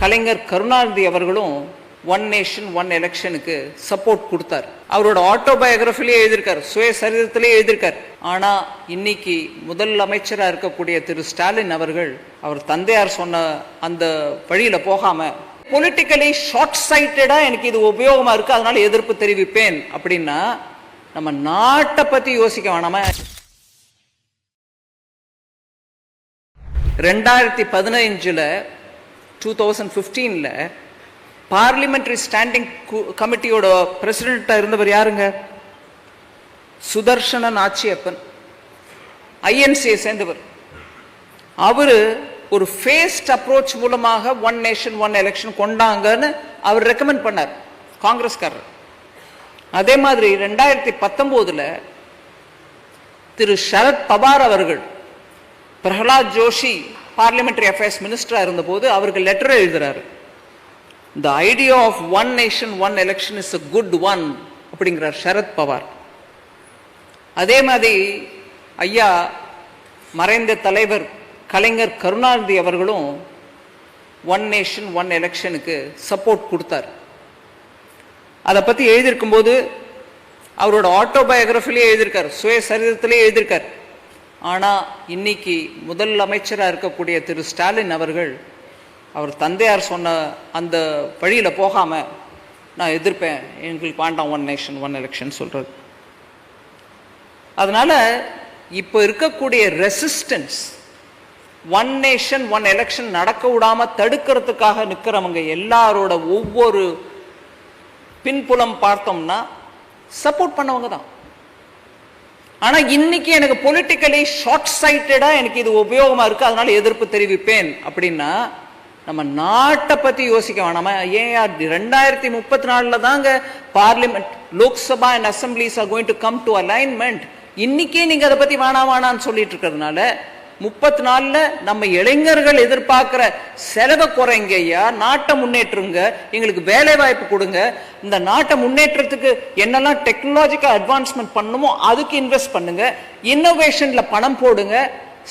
கலைஞர் கருணாநிதி அவர்களும் one nation one எலெக்ஷனுக்கு support கொடுத்தார். அவரோட ஆட்டோபயோகிராஃபிலே எழுதியிருக்கார். சுயசரிதத்திலே எழுதியிருக்கார். ஆனால் இன்னைக்கு முதல் அமைச்சராக இருக்கக்கூடிய திரு ஸ்டாலின் அவர்கள் அவர் தந்தையார் சொன்ன அந்த வழியில் போகாமல் பொலிட்டிக்கலி ஷார்ட் சைட்டடாக எனக்கு இது உபயோகமாக இருக்குது அதனால் எதிர்ப்பு தெரிவிப்பேன். அப்படின்னா நம்ம நாட்டை பற்றி யோசிக்க வேணாமா? ரெண்டாயிரத்தி பதினைஞ்சில் டூ தௌசண்ட் ஃபிஃப்டீனில் பார்லிமெண்ட்ரி ஸ்டாண்டிங் கமிட்டியோட பிரசிடெண்ட்டாக இருந்தவர் யாருங்க? சுதர்ஷனன் ஆச்சியப்பன் ஐஎன்சியை சேர்ந்தவர். அவர் ஒரு ஃபேஸ்ட் அப்ரோச் மூலமாக ஒன் நேஷன் ஒன் எலெக்ஷன் கொண்டாங்கன்னு அவர் ரெக்கமெண்ட் பண்ணார் காங்கிரஸ்காரர். அதே மாதிரி ரெண்டாயிரத்தி பத்தொம்போதில் திரு சரத் பவார் அவர்கள் பிரஹலாத் ஜோஷி பார்லிமெண்டரி அஃபேர்ஸ் மினிஸ்டராக இருந்தபோது அவருக்கு லெட்டர் எழுதுறாரு. The idea of one nation one election is a good one அப்படிங்கிறார் சரத் பவார். அதே மாதிரி ஐயா மறைந்த தலைவர் கலைஞர் கருணாநிதி அவர்களும் ஒன் நேஷன் ஒன் எலெக்ஷனுக்கு சப்போர்ட் கொடுத்தார். அதை பற்றி எழுதியிருக்கும்போது அவரோட ஆட்டோபயோகிராஃபிலே எழுதியிருக்கார் சுயசரிதத்திலே எழுதியிருக்கார். ஆனால் இன்னைக்கு முதல் அமைச்சராக இருக்கக்கூடிய திரு ஸ்டாலின் அவர்கள் அவர் தந்தையார் சொன்ன அந்த வழியில் போகாமல் நான் எதிர்ப்பேன். எங்களுக்கு வேண்டாம். ஒன் நேஷன் ஒன் எலெக்ஷன் சொல்கிறது அதனால் இப்போ இருக்கக்கூடிய resistance one nation one election நடக்க விடாமல் தடுக்கிறதுக்காக நிற்கிறவங்க எல்லாரோட ஒவ்வொரு பின்புலம் பார்த்தோம்னா சப்போர்ட் பண்ணவங்க தான். ஆனா இன்னைக்கு எனக்கு பொலிட்டிக்கலி ஷார்ட் சைட்டடா எனக்கு இது உபயோகமா இருக்கு அதனால எதிர்ப்பு தெரிவிப்பேன். அப்படின்னா நம்ம நாட்டை பத்தி யோசிக்க வேணாமா. ஏன் ரெண்டாயிரத்தி முப்பத்தி நாலுல தாங்க parliament Lok Sabha and assemblies are going to come to alignment இன்னைக்கே நீங்க அதை பத்தி வேணாம் வேணான்னு சொல்லிட்டு இருக்கிறதுனால முப்பத்தி நாலில் நம்ம இளைஞர்கள் எதிர்பார்க்குற செலவை குறைங்க ஐயா நாட்டை முன்னேற்றுங்க எங்களுக்கு வேலை வாய்ப்பு கொடுங்க. இந்த நாட்டை முன்னேற்றத்துக்கு என்னெல்லாம் டெக்னாலஜிக்கல் அட்வான்ஸ்மெண்ட் பண்ணுமோ அதுக்கு இன்வெஸ்ட் பண்ணுங்க. இன்னோவேஷனில் பணம் போடுங்க.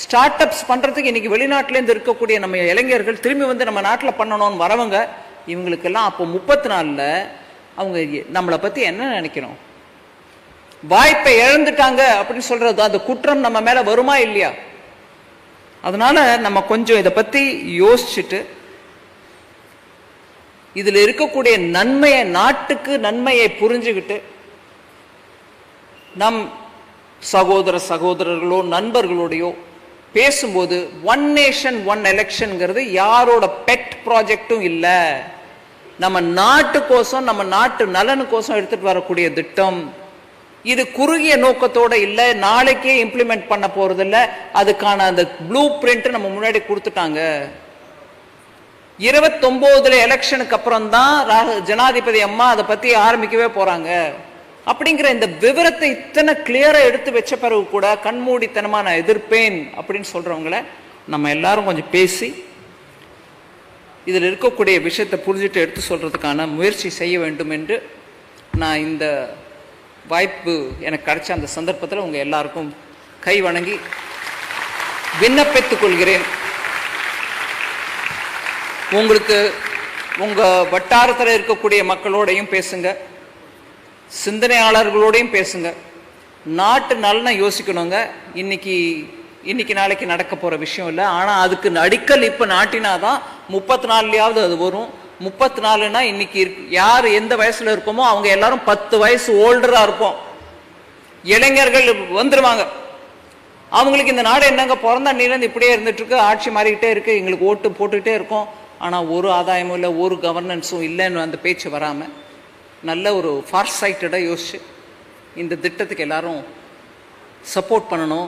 ஸ்டார்ட் அப்ஸ் பண்ணுறதுக்கு இன்னைக்கு வெளிநாட்டிலேருந்து இருக்கக்கூடிய நம்ம இளைஞர்கள் திரும்பி வந்து நம்ம நாட்டில் பண்ணணும்னு வரவங்க இவங்களுக்கெல்லாம் அப்போ முப்பத்தி நாலில் அவங்க நம்மளை பற்றி என்ன நினைக்கிறோம்? வாய்ப்பை இழந்துட்டாங்க அப்படின்னு சொல்றது அந்த குற்றம் நம்ம மேல வருமா இல்லையா? அதனால நம்ம கொஞ்சம் இதை பத்தி யோசிச்சுட்டு இதில் இருக்கக்கூடிய நன்மையை நாட்டுக்கு நன்மையை புரிஞ்சுக்கிட்டு நம் சகோதர சகோதரர்களோ நண்பர்களோடையோ பேசும்போது ஒன் நேஷன் ஒன் எலெக்ஷனுங்கிறது யாரோட பெட் ப்ராஜெக்டும் இல்லை. நம்ம நாட்டுக்கோசம் நம்ம நாட்டு நலனுக்கோசம் எடுத்துகிட்டு வரக்கூடிய திட்டம். இது குறுகிய நோக்கத்தோடு இல்லை நாளைக்கே இம்ப்ளிமெண்ட் பண்ண போகிறது இல்லை அதுக்கான அந்த ப்ளூ பிரிண்ட் நம்ம முன்னாடி கொடுத்துட்டாங்க. இருபத்தொம்போதுல எலெக்ஷனுக்கு அப்புறம் தான் ஜனாதிபதி அம்மா அதை பற்றி ஆரம்பிக்கவே போகிறாங்க அப்படிங்கிற இந்த விவரத்தை இத்தனை கிளியராக எடுத்து வச்ச பிறகு கூட கண்மூடித்தனமாக நான் எதிர்ப்பேன் அப்படின்னு சொல்கிறவங்கள நம்ம எல்லாரும் கொஞ்சம் பேசி இதில் இருக்கக்கூடிய விஷயத்தை புரிஞ்சுட்டு எடுத்து சொல்கிறதுக்கான முயற்சி செய்ய வேண்டும் என்று நான் இந்த வாய்ப்பு எனக்கு கிடைச்ச அந்த சந்தர்ப்பத்தில் உங்கள் எல்லாருக்கும் கை வணங்கி விண்ணப்பித்துக் கொள்கிறேன். உங்களுக்கு உங்கள் வட்டாரத்தில் இருக்கக்கூடிய மக்களோடையும் பேசுங்க. சிந்தனையாளர்களோடையும் பேசுங்க. நாட்டு நலனை யோசிக்கணுங்க. இன்னைக்கு இன்னைக்கு நாளைக்கு நடக்க போகிற விஷயம் இல்லை. ஆனால் அதுக்கு அடிக்கல் இப்போ நாட்டினா தான் முப்பத்தி நாலுலையாவது அது வரும். முப்பத்தி நாலுனா இன்னைக்கு யார் எந்த வயசுல இருப்போமோ அவங்க எல்லாரும் பத்து வயசு ஓல்டரா இருப்போம். இளைஞர்கள் வந்துருவாங்க. அவங்களுக்கு இந்த நாடு என்னங்க? பிறந்த அண்ணிலேருந்து இப்படியே இருந்துட்டு இருக்கு ஆட்சி மாறிக்கிட்டே இருக்கு. எங்களுக்கு ஓட்டு போட்டுக்கிட்டே இருக்கோம். ஆனால் ஒரு ஆதாயமும் இல்லை ஒரு கவர்னன்ஸும் இல்லைன்னு அந்த பேச்சு வராமல் நல்ல ஒரு ஃபார் சைட்டடாக யோசிச்சு இந்த திட்டத்துக்கு எல்லாரும் சப்போர்ட் பண்ணணும்.